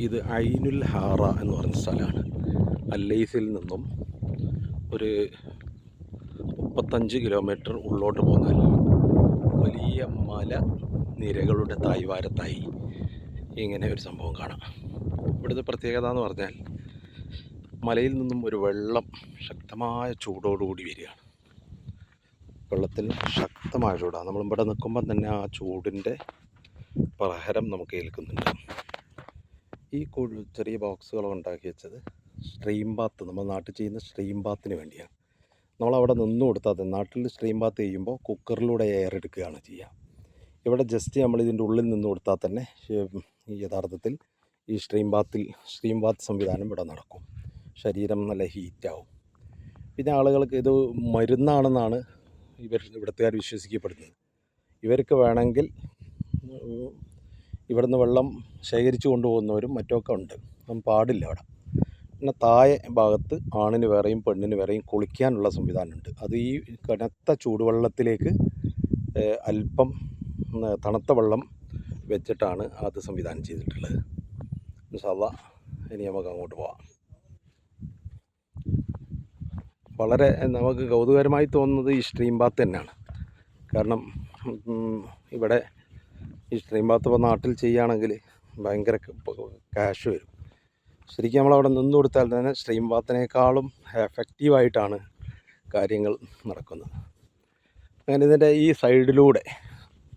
ഇത് ഐനുൽ ഹാറ എന്ന് പറഞ്ഞ സ്ഥലമാണ്. അല്ലൈസിൽ നിന്നും ഒരു മുപ്പത്തഞ്ച് കിലോമീറ്റർ ഉള്ളോട്ട് പോന്നാൽ വലിയ മല നിരകളുടെ തായ്വാരത്തായി ഇങ്ങനെ ഒരു സംഭവം കാണാം. ഇവിടുത്തെ പ്രത്യേകത എന്ന് പറഞ്ഞാൽ മലയിൽ നിന്നും ഒരു വെള്ളം ശക്തമായ ചൂടോടുകൂടി വരികയാണ്. വെള്ളത്തിൽ ശക്തമായ ചൂടാണ്. നമ്മളിവിടെ നിൽക്കുമ്പം തന്നെ ആ ചൂടിന്റെ പ്രഹരം നമുക്ക് ഏൽക്കുന്നുണ്ട്. ഈ ചെറിയ ബോക്സുകൾ ഉണ്ടാക്കി വെച്ചത്. സ്ട്രീം ബാത്ത് നമ്മൾ നാട്ടിൽ ചെയ്യുന്ന സ്ട്രീം ബാത്തിന് വേണ്ടിയാണ്. നമ്മളവിടെ നിന്ന് കൊടുത്താൽ തന്നെ നാട്ടിൽ സ്ട്രീം ബാത്ത് ചെയ്യുമ്പോൾ കുക്കറിലൂടെ എയർ എടുക്കുകയാണ് ചെയ്യുക. ഇവിടെ ജസ്റ്റ് നമ്മൾ ഇതിന്റെ ഉള്ളിൽ നിന്ന് കൊടുത്താൽ തന്നെ യഥാർത്ഥത്തിൽ ഈ സ്ട്രീം ബാത്തിൽ സ്ട്രീം ബാത്ത് സംവിധാനം ഇവിടെ നടക്കും. ശരീരം നല്ല ഹീറ്റാവും പിന്നെ ആളുകൾക്ക് ഇത് മരുന്നാണെന്നാണ് ഇവർ ഇവിടുത്തുകാർ വിശ്വസിക്കപ്പെടുന്നത്. ഇവർക്ക് വേണമെങ്കിൽ ഇവിടുന്ന് വെള്ളം ശേഖരിച്ചു കൊണ്ടുപോകുന്നവരും മറ്റുമൊക്കെ ഉണ്ട്. അപ്പം പാടില്ല അവിടെ. പിന്നെ താഴെ ഭാഗത്ത് ആണിന് വേറെയും പെണ്ണിന് വേറെയും കുളിക്കാനുള്ള സംവിധാനമുണ്ട്. അത് ഈ കനത്ത ചൂടുവെള്ളത്തിലേക്ക് അല്പം തണുത്ത വെള്ളം വെച്ചിട്ടാണ് അത് സംവിധാനം ചെയ്തിട്ടുള്ളത്. ഇൻഷാല്ല ഇനി നമുക്ക് അങ്ങോട്ട് പോവാം. വളരെ നമുക്ക് കൗതുകരമായി തോന്നുന്നത് ഈ സ്ട്രീം ബാത്ത് തന്നെയാണ്. കാരണം ഇവിടെ ഈ സ്ട്രീം ബാത്ത് ഇപ്പോൾ നാട്ടിൽ ചെയ്യുകയാണെങ്കിൽ ഭയങ്കര ക്യാഷ് വരും. ശരിക്കും നമ്മളവിടെ നിന്ന് കൊടുത്താൽ തന്നെ സ്ട്രീം ബാത്തിനേക്കാളും എഫക്റ്റീവായിട്ടാണ് കാര്യങ്ങൾ നടക്കുന്നത്. അങ്ങനെ ഇതിന്റെ ഈ സൈഡിലൂടെ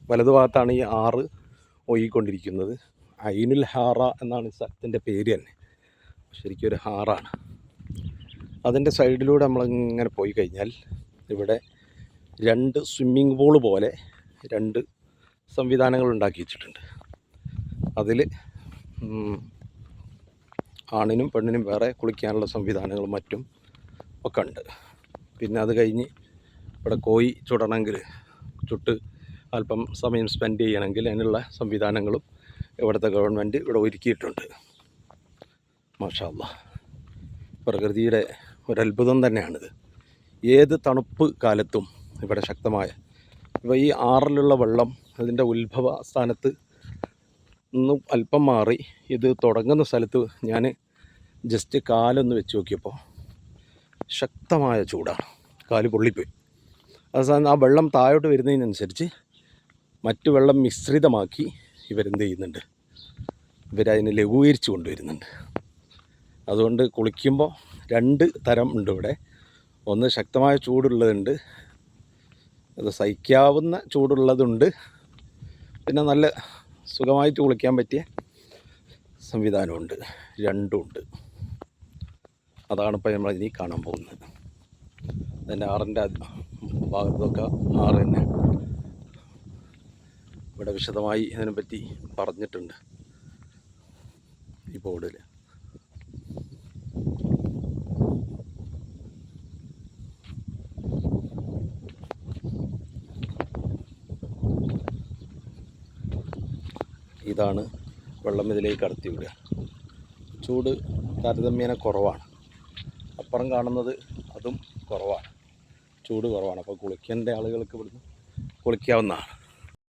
വലതുഭാഗത്താണ് ഈ ആറ് ഒഴുകിക്കൊണ്ടിരിക്കുന്നത്. ഐനുൽ ഹാറ എന്നാണ് സ്ഥലത്തിന്റെ പേര് തന്നെ. ശരിക്കും ഒരു ഹാറാണ്. അതിന്റെ സൈഡിലൂടെ നമ്മളിങ്ങനെ പോയി കഴിഞ്ഞാൽ ഇവിടെ രണ്ട് സ്വിമ്മിംഗ് പൂൾ പോലെ രണ്ട് സംവിധാനങ്ങൾ ഉണ്ടാക്കി വെച്ചിട്ടുണ്ട്. അതിൽ ആണിനും പെണ്ണിനും വേറെ കുളിക്കാനുള്ള സംവിധാനങ്ങളും മറ്റും ഒക്കെ ഉണ്ട്. പിന്നെ അത് കഴിഞ്ഞ് ഇവിടെ കോയി ചുടണമെങ്കിൽ ചുട്ട് അല്പം സമയം സ്പെൻഡ് ചെയ്യണമെങ്കിൽ അതിനുള്ള സംവിധാനങ്ങളും ഇവിടുത്തെ ഗവൺമെന്റ് ഇവിടെ ഒരുക്കിയിട്ടുണ്ട്. മാഷാല്ല പ്രകൃതിയുടെ ഒരത്ഭുതം തന്നെയാണിത്. ഏത് തണുപ്പ് കാലത്തും ഇവിടെ ശക്തമായ ഇപ്പോൾ ഈ ആറിലുള്ള വെള്ളം അതിന്റെ ഉത്ഭവ സ്ഥാനത്ത് നിന്നും അല്പം മാറി ഇത് തുടങ്ങുന്ന സ്ഥലത്ത് ഞാൻ ജസ്റ്റ് കാലൊന്ന് വെച്ച് നോക്കിയപ്പോൾ ശക്തമായ ചൂടാണ്. കാൽ പൊള്ളിപ്പോയി. അവസാനം ആ വെള്ളം താഴോട്ട് വരുന്നതിനനുസരിച്ച് മറ്റു വെള്ളം മിശ്രിതമാക്കി ഇവരെന്ത് ചെയ്യുന്നുണ്ട്? ഇവരതിനെ ലഘൂകരിച്ച് കൊണ്ടുവരുന്നുണ്ട്. അതുകൊണ്ട് കുളിക്കുമ്പോൾ രണ്ട് തരം ഉണ്ട് ഇവിടെ. ഒന്ന് ശക്തമായ ചൂടുള്ളതുണ്ട്. അത് സഹിക്കാവുന്ന ചൂടുള്ളതുണ്ട്. പിന്നെ നല്ല സുഖമായിട്ട് കുളിക്കാൻ പറ്റിയ സംവിധാനമുണ്ട്. രണ്ടുമുണ്ട് അതാണ് ഇപ്പോൾ നമ്മൾ ഇനി കാണാൻ പോകുന്നത്. അതിന്റെ ആറിന്റെ ഭാഗത്തൊക്കെ ആറ് തന്നെ. ഇവിടെ വിശദമായി ഇതിനെപ്പറ്റി പറഞ്ഞിട്ടുണ്ട്. ഈ ബോർഡിൽ ഇതാണ് വെള്ളം ഇതിലേക്ക് കടത്തി വിടുക ചൂട് താരതമ്യേന കുറവാണ്. അപ്പുറം കാണുന്നത് അതും കുറവാണ്. ചൂട് കുറവാണ്. അപ്പോൾ കുളിക്കേണ്ട ആളുകൾക്ക് ഇവിടുന്ന് കുളിക്കാവുന്നതാണ്.